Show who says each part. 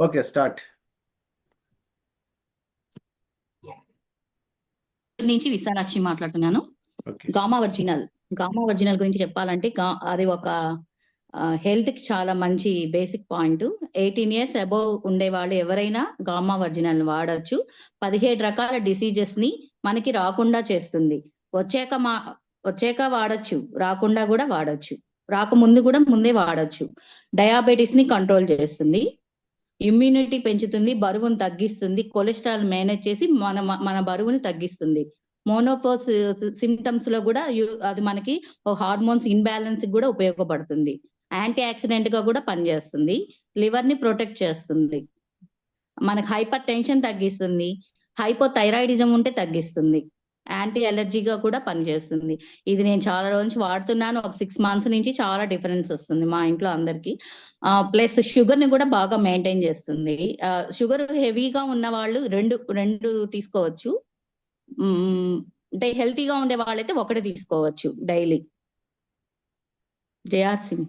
Speaker 1: Okay start
Speaker 2: నుంచి విశాలాక్షి మాట్లాడుతున్నాను. Gamma original gamma original గురించి చెప్పాలంటే అది ఒక హెల్త్కి చాలా మంచి basic point eighteen years above ఉండే వాళ్ళు ఎవరైనా గామా ఒరిజినల్ వాడచ్చు. పదిహేడు రకాల డిసీజెస్ని మనకి రాకుండా చేస్తుంది. వచ్చాక మా వచ్చాక వాడచ్చు. రాకుండా కూడా వాడచ్చు. రాకముందు కూడా ముందే వాడచ్చు. డయాబెటీస్ని కంట్రోల్ చేస్తుంది. ఇమ్యూనిటీ పెంచుతుంది బరువును తగ్గిస్తుంది కొలెస్ట్రాల్ మేనేజ్ చేసి మన మన బరువుని తగ్గిస్తుంది. మోనోపోస్ సిమ్టమ్స్లో కూడా అది మనకి ఒక హార్మోన్స్ ఇన్బ్యాలెన్స్ కూడా ఉపయోగపడుతుంది. యాంటీ యాక్సిడెంట్గా కూడా పనిచేస్తుంది. లివర్ని ప్రొటెక్ట్ చేస్తుంది. మనకి హైపర్ టెన్షన్ తగ్గిస్తుంది. హైపోథైరాయిడిజం ఉంటే తగ్గిస్తుంది. యాంటీ అలర్జీగా కూడా పనిచేస్తుంది. ఇది నేను చాలా రోజు నుంచి వాడుతున్నాను. ఒక సిక్స్ మంత్స్ నుంచి చాలా డిఫరెన్స్ వస్తుంది మా ఇంట్లో అందరికి. ప్లస్ షుగర్ని కూడా బాగా మెయింటైన్ చేస్తుంది. షుగర్ హెవీగా ఉన్న వాళ్ళు రెండు రెండు తీసుకోవచ్చు. అంటే హెల్తీగా ఉండే వాళ్ళైతే ఒకటి తీసుకోవచ్చు డైలీ జయార్ సింగ్.